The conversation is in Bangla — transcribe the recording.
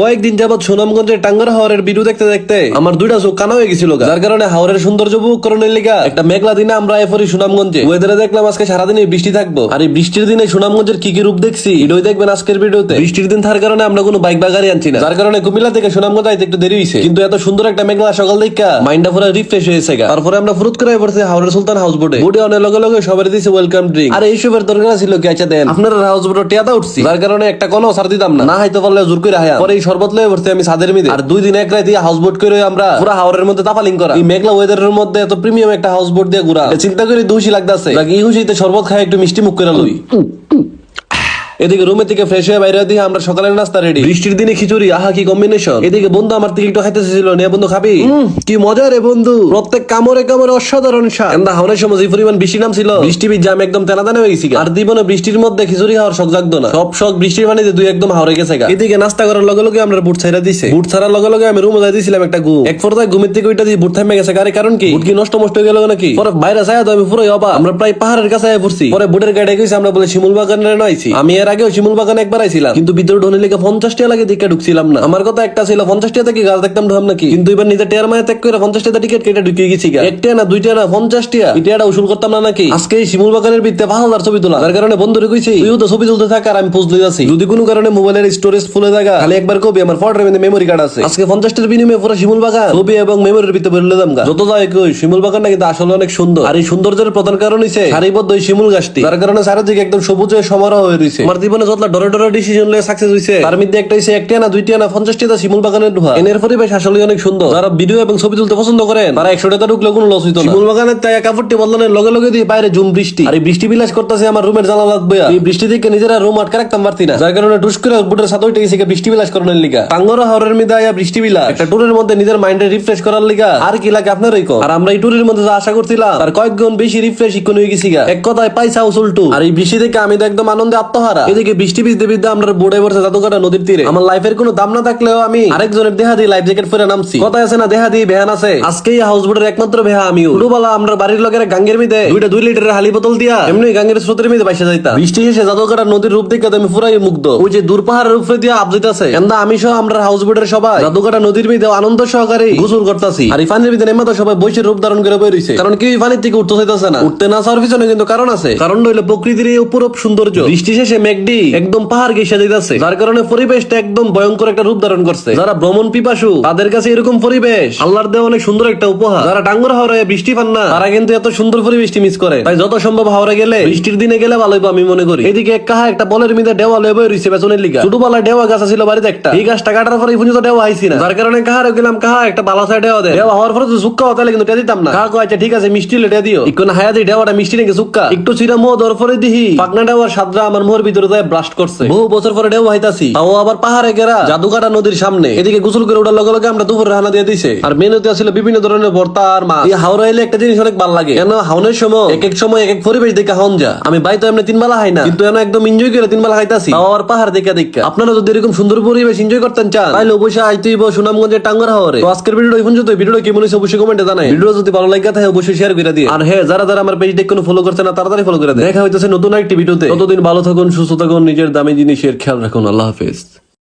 কয়েকদিন যাবত সুনামগঞ্জের টাঙ্গার হাওরের ভিডিও দেখতে দেখতে আমার দুইটা চোখ কানা হয়ে গেছিল যার কারণে হাওরের সৌন্দর্য উপভোগ করানোর লিগা একটা মেঘলা দিনে আমরা এফরি সুনামগঞ্জে। ওয়েদারে দেখলাম আজকে সারাদিনই বৃষ্টি থাকব। আর এই বৃষ্টির দিনে সুনামগঞ্জের কি কি রূপ দেখছি, এটাই দেখবেন আজকের ভিডিওতে। বৃষ্টির দিন থাকার কারণে আমরা কোনো বাইক বা গাড়ি আনছি না। যার কারণে কুমিল্লা থেকে সুনামগঞ্জ আইতে একটু দেরি হয়েছে কিন্তু এত সুন্দর একটা মেঘলা সকাল দেখা মাইন্ডটা পুরো রিফ্রেশ হয়েছে। তারপরে আমরা ফুরুত করে পড়ছি হাওড়ের সুলতান হাউস বোটে বোটে অনেক লগে লগে সবাই দিয়েছে ওয়েলকাম ড্রিঙ্ক আর এইসবের দরকার ছিল কি আচ্ছা দেন। আপনারা হাউস বোটে টিয়াদা উঠছি। যার কারণে একটা কোনো সার দিতাম না। না হাইতে পারলে জোর করে হায়া। পরে শরবত লয়ে পড়ছি আমি সাদের মিদে আর দুই দিন এক রাতে হাউস বোট করে আমরা পুরো হাওরের মধ্যে তাফালিং করা। এই মেঘলা ওয়েদারের মধ্যে এত প্রিমিয়াম একটা হাউস বোট দিয়ে ঘুরা। চিন্তা করি দুষি লাগতেছে। বাকি ইহুসিতে শরবত খায় একটু মিষ্টি মুখ করে লই। এদিকে রুমে থেকে ফ্রেশ হয়ে বাইরে দিয়ে আমরা সকালের নাস্তা রেডি বৃষ্টির দিনে খিচুড়ি আহা কি কম্বিনেশন এদিকে বন্ধু আমার থেকে একটু খাইতে ছিল নিয়ে বন্ধু খাবি? কি মজা রে বন্ধু। প্রত্যেক কামরে কামড়ে অসাধারণ স্বাদ। এন্দা হাওনের সময় যে পরিমাণ বৃষ্টি নাম ছিল বৃষ্টি জাম একদম তেনা তেনা হয়ে গেছি আর জীবনে বৃষ্টির মধ্যে খিচুড়ি খাওয়ার শখ জাগতো না। সব শখ বৃষ্টির পানিতে দুই একদম হাওড়ে গেছে গা। এদিকে নাস্তা করার লগে লগে আমরা বুট ছাইরা দিছে। বুট ছাড়ার লগে লগে আমি রুমে যাই দিছিলাম একটা ঘুম। এক পর্যায়ে ঘুমের থেকে ওইটা দিয়ে বুট থামে গেছে গাড়ি কারণ কি? বুট কি নষ্ট নষ্ট হয়ে গেল নাকি? পরে বাইরে যায় তো আমি পুরো অবা আমরা প্রায় পাহাড়ের কাছে পড়ছি। পরে বুটের গাড়ি গেছি আমরা বলে শিমুল বাগানে নাইছি। আমি এর আগেও শিমুল বাগানে একবার আইছিলাম। কিন্তু ভিতরে ঢোনে লেগে পঞ্চাশ টাকা লাগে দিকে ঢুকছিলাম না। আমার কথা একটা ছিল, পঞ্চাশ টাকা থেকে গাছ দেখতাম ঢোম নাকি? কিন্তু এবার নিজের টেয়ার মায়ে ত্যাগ করে পঞ্চাশ টাকা টিকিট কেটে ঢুকিয়ে গেছি। একটা না দুইটা না, পঞ্চাশ টাকা টাকাটা উসুল করতাম না নাকি? আজকে এই শিমুল বাগানের ভিত্তে পাঁচ হাজার ছবি তোলা। যার কারণে বন্ধুরে কইছি, তুইও তো ছবি তুলতে থাক আর আমি পোস্ট লই আছি। যদি কোনো কারণে মোবাইলের স্টোরেজ ফুলে থাকা খালি একবার কবি আমার ফটোর মধ্যে মেমোরি কার্ড আছে। আজকে পঞ্চাশটার বিনিময়ে পুরো শিমুল বাগান, ছবি এবং মেমোরির ভিতরে বেরলে দাম যত যাই কই শিমুল বাগানটা কিন্তু আসলে অনেক সুন্দর। আর এই সৌন্দর্যের প্রধান কারণ হইছে সারিবদ্ধ এই শিমুল গাছটি। যার কারণে চারিদিকে একদম সবুজে সমারোহ হয়ে রয়েছে আমার জীবনে যতলা ডরে ডরে ডিসিশন লয়ে সাকসেস হইছে তার মধ্যে একটা হইছে একটা না দুইটা না পঞ্চাশটা টা শিমুল বাগানের ঢুকা এনের পরিবেশ আসলে অনেক সুন্দর। যারা ভিডিও এবং ছবি তুলতে পছন্দ করেন তারা একশো টাকা ঢুকলে কোনো লস হইতো না। শিমুল বাগানের তাই কাপড়টি বদলানোর লগে লগে দিয়ে বাইরে জুম বৃষ্টি। আর এই বৃষ্টি বিলাস করতেছে আমার রুমের জানা লাগবে এই বৃষ্টি থেকে নিজেরা রুম আটকে রাখতাম পারতি না। যার কারণে টুস করে বুটের সাথে উঠে গেছে বৃষ্টি বিলাস করানোর লিগা। টাঙ্গর হাওরের মধ্যে আয়া বৃষ্টি বিলাস। একটা টুরের মধ্যে নিজের মাইন্ডে রিফ্রেশ করার লিগা। আর কি লাগে আপনারই কো আর আমরা এই টুরের মধ্যে যা আশা করছিলাম আর কয়েক গুণ বেশি রিফ্রেশ ইকোন হয়ে গেছি এক কথায় পাইসা উসুলটু আর এই বৃষ্টি থেকে আমি তো একদম আনন্দে আত্মহারা। এদিকে বৃষ্টি ভিজতে ভিজতে আমরা বোর্ডে বসে জাদুকাটা নদীর তীরে। আমার লাইফের কোনো দাম না থাকলেও আমি আরেকজনের দেহা দিয়ে লাইফ জ্যাকেট পরে নামছি। কথা আছে না, দেহা দিয়ে ভ্যান আছে। আজকেই হাউস বোটের একমাত্র ভেহা আমিও ছোটবেলা আমরা বাড়ির লোকের গাঙ্গের মিদে দুইটা দুই লিটারের হালি বোতল দিয়া এমনি গাঙ্গের স্রোতের মিদে বাইসা যাইতা বৃষ্টি শেষে জাদুকাটা নদীর রূপ দেখে আমি পুরাই মুগ্ধ। ওই যে দূর পাহাড়ের উপরে দিয়া আপজিত আছে এন্দা আমি সহ আমরা হাউস বোটের সবাই জাদুকাটা নদীর মিদে আনন্দ সহকারে গোসল করতাছি। আর এই পানির ভিতরে তো সবাই বৈশের রূপ ধারণ করে বই রইছে। কারণ কেউ এই পানির থেকে উঠতে চাইতেছে না। উঠতে না চাওয়ার পিছনে কিন্তু কারণ আছে। কারণ হইল প্রকৃতির এই উপরূপ সৌন্দর্য। বৃষ্টি শেষে মেঘডি একদম পাহাড় গেসে যাইতেছে যার কারণে পরিবেশটা একদম ভয়ঙ্কর একটা রূপ ধারণ করছে। যারা ভ্রমণ পিপাসু, তাদের কাছে এরকম পরিবেশ আল্লাহর দেওয়া অনেক সুন্দর একটা উপহার। যারা টাঙ্গর হাওড়ে বৃষ্টি পান না, তারা কিন্তু এত সুন্দর পরিবেশটি মিস করে। তাই যত সম্ভব হাওড়ে গেলে বৃষ্টির দিনে গেলে ভালো আমি মনে করি। এদিকে এক কাহা একটা বলের মিদে ডেওয়া লয়ে বই রইছে বেসনের লিগা। ছোটবেলায় ডেওয়া গাছ ছিল বাড়িতে একটা। এই গাছটা কাটার পরে পর্যন্ত ডেওয়া আইছি না। যার কারণে কাহারে গেলাম কাহা একটা বালা সাইড ডেওয়া দেয়। ডেওয়া হওয়ার পরে সুক্কা হতে কিন্তু টেয়া দিতাম না। কাহা কয়েছে ঠিক আছে, মিষ্টি লেটে দিও। ইকোন হায়া দি ডেওয়াটা মিষ্টি নাকি সুক্কা? একটু চিরা মোহ দর পরে দিহি। পাকনা ডেওয়ার সাদরা আমার মোহর ভিতরে ব্লাস্ট করছে। বহু বছর পরে হাইতাছি তাও আবার পাহাড়ে গেরা জাদুকাটা নদীর সামনে। এদিকে গোসল করে ওঠার লগে লগে আমরা দুপুরে দিয়ে দিছে। আর মেনুতে বিভিন্ন ধরনের ভর্তা আর মাছ। এই হাওড়া এলে একটা জিনিস অনেক ভালো লাগে। কেন, হাওনের সময় এক এক সময় এক এক পরিবেশ দেখে হাওন যা। আমি এমনি তিন বেলা খাই না, কিন্তু এমন একদম এনজয় করে তিন বেলা তাও আবার পাহাড় দেখে দেখে। আপনারা যদি এরকম সুন্দর পরিবেশ এনজয় করতেন চান তাহলে অবশ্যই আইতেই সুনামগঞ্জের টাঙ্গার হাওরে। তো আজকের ভিডিও এই পর্যন্ত ভিডিও কি হয়েছে অবশ্যই কমেন্টে জানাই। ভিডিও যদি ভালো লাগে থাকে অবশ্যই শেয়ার করে দিয়ে আর হ্যাঁ যারা যারা আমার পেজ দেখে ফলো করছে না, তাড়াতাড়ি ফলো করে দেয় দেখা হইতেছে নতুন একটি ভিডিওতে ততদিন ভালো থাকুন, সুস্থ থাকুন নিজের দামি জিনিসের খেয়াল রাখুন। আল্লাহ হাফেজ।